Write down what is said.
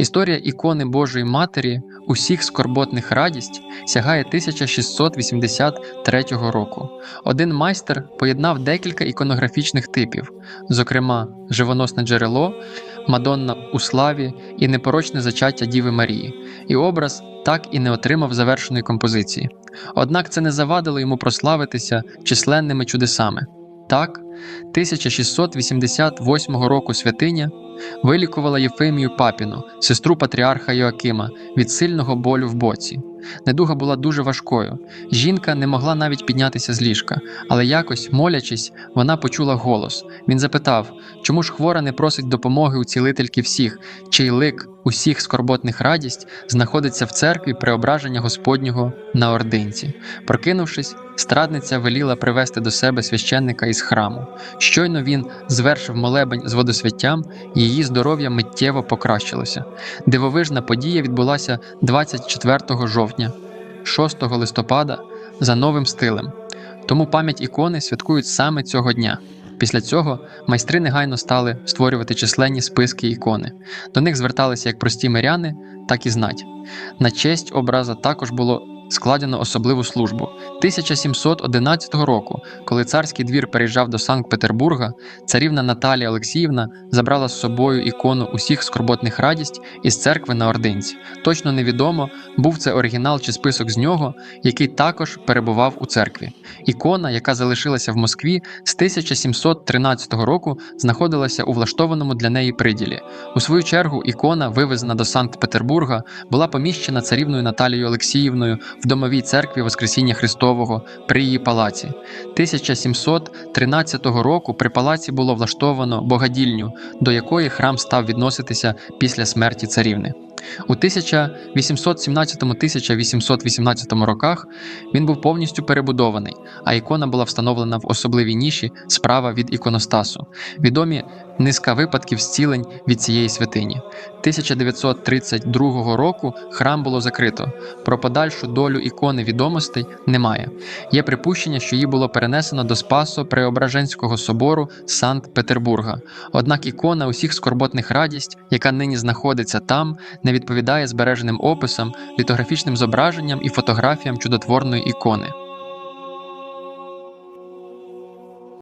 Історія ікони Божої Матері усіх скорботних радість сягає 1683 року. Один майстер поєднав декілька іконографічних типів, зокрема, живоносне джерело, Мадонна у славі і непорочне зачаття Діви Марії, і образ так і не отримав завершеної композиції. Однак це не завадило йому прославитися численними чудесами. Так, 1688 року святиня вилікувала Єфимію Папіну, сестру патріарха Йоакима, від сильного болю в боці. Недуга була дуже важкою. Жінка не могла навіть піднятися з ліжка, але якось, молячись, вона почула голос. Він запитав, чому ж хвора не просить допомоги у цілительки всіх, чий лик усіх скорботних радість знаходиться в церкві преображення Господнього на ординці. Прокинувшись, страдниця веліла привести до себе священника із храму. Щойно він звершив молебень з водосвяттям, її здоров'я миттєво покращилося. Дивовижна подія відбулася 24 жовтня, 6 листопада за новим стилем. Тому пам'ять ікони святкують саме цього дня. Після цього майстри негайно стали створювати численні списки ікони. До них зверталися як прості миряни, так і знать. На честь образа також було складено особливу службу. 1711 року, коли царський двір переїжджав до Санкт-Петербурга, царівна Наталія Олексіївна забрала з собою ікону усіх скорботних радість із церкви на Ординці. Точно невідомо, був це оригінал чи список з нього, який також перебував у церкві. Ікона, яка залишилася в Москві, з 1713 року знаходилася у влаштованому для неї приділі. У свою чергу ікона, вивезена до Санкт-Петербурга, була поміщена царівною Наталією Олексіївною в домовій церкві Воскресіння Христового при її палаці. 1713 року при палаці було влаштовано богадільню, до якої храм став відноситися після смерті царівни. У 1817-1818 роках він був повністю перебудований, а ікона була встановлена в особливій ніші справа від іконостасу. Відомі низка випадків зцілень від цієї святині. 1932 року храм було закрито. Про подальшу долю ікони відомостей немає. Є припущення, що її було перенесено до Спасо Преображенського собору Санкт-Петербурга. Однак ікона усіх скорботних радість, яка нині знаходиться там, не відповідає збереженим описам, літографічним зображенням і фотографіям чудотворної ікони.